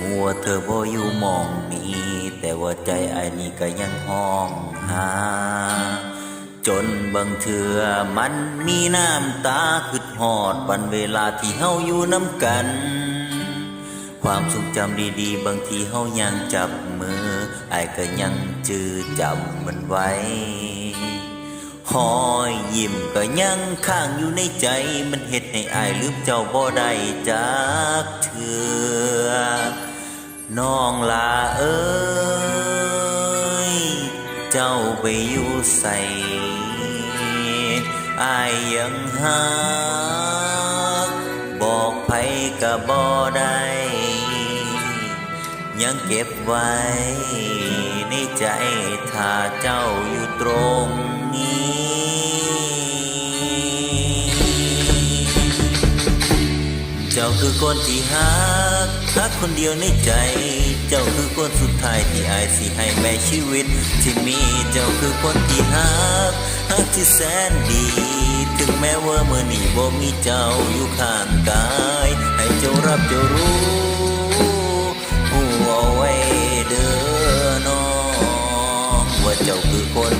หัวเธอบ่อยู่มองนี้แต่ว่าใจไอ้นี่ก็ยังห้องหา จนบางเถื่อมันมีน้ำตาขึ้นหอดวันเวลาที่เฮาอยู่น้ำกัน ความทรงจำดีๆ บางทีเฮายังจับมือไอ้ก็ยังจือจำมันไว้หอยยิ้มก็ยังข้างอยู่ในใจ มันเฮ็ดให้อายลืมเจ้าบ่ได้จักเถื่อ น้องลาเอ้ย เจ้าไปอยู่ใส่อายยังหักบอกไผก็บ่ได้ ยังเก็บไว้ ในใจถ้าเจ้าอยู่ตรงนี้เจ้าคือคนที่ฮัก ฮักคนเดียวในใจ เจ้าคือคนสุดท้ายที่อายสิให้แม่ชีวิต ที่มีเจ้าคือคนที่ฮักฮักที่แสนดี ถึงแม้ว่าเมื่อนี้บ่มีเจ้าอยู่ข้างกาย ให้เจ้ารับเจ้ารู้หูเอาไว้เด้อน้องว่าเจ้าคือคน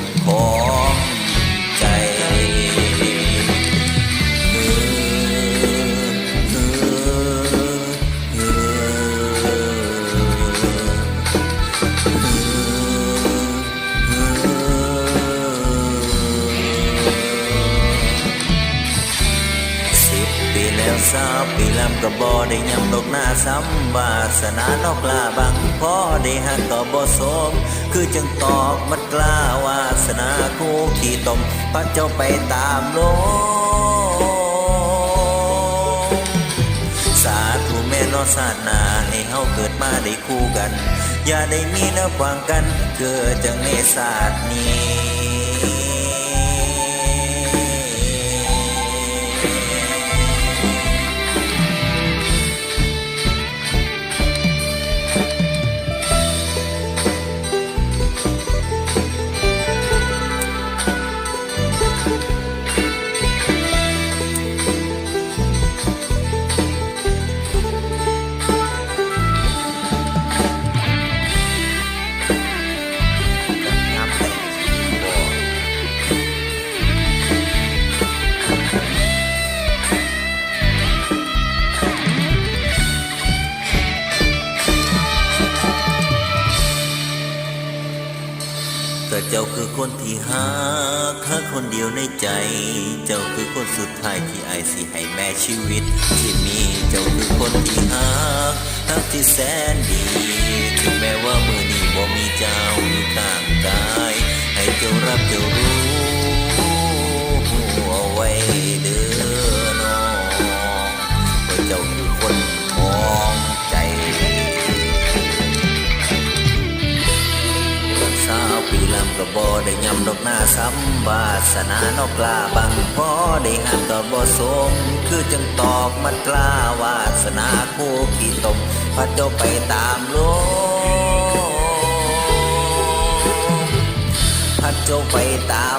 ปีแล้วสาวปีลำก็บ่ได้ยำดอกหน้าซ้ำวาสนานอกลาบางพอได้หักก็บ่สม คือจังตอกมัดกล้าวาสนาคู่ขี่ตมพัดเจ้าไปตามลมสาธุแม่นอสานาให้เฮาเกิดมาได้คู่กัน อย่าได้มีนวขวางกัน เกิดจังในศาสตร์นี้ เจ้าคือคนที่หาค่าคนเดียวในใจ เจ้าคือคนสุดท้ายที่ไอสิให้แม่ชีวิต ที่มีเจ้าคือคนที่หาทักที่แสนดีถึงแม้ว่ามือนี้บ่มีเจ้าอยู่ข้างกาย ให้เจ้ารับเจ้ารู้ ก็บ่ได้ยำดอกหน้าซ้ำวาสนานอกกลาบังพอได้หักก็บ่สม คือจังตอกมันกล้าวาสนาคู่ขี้ตมพัดเจ้าไปตามลมพัดเจ้าไปตาม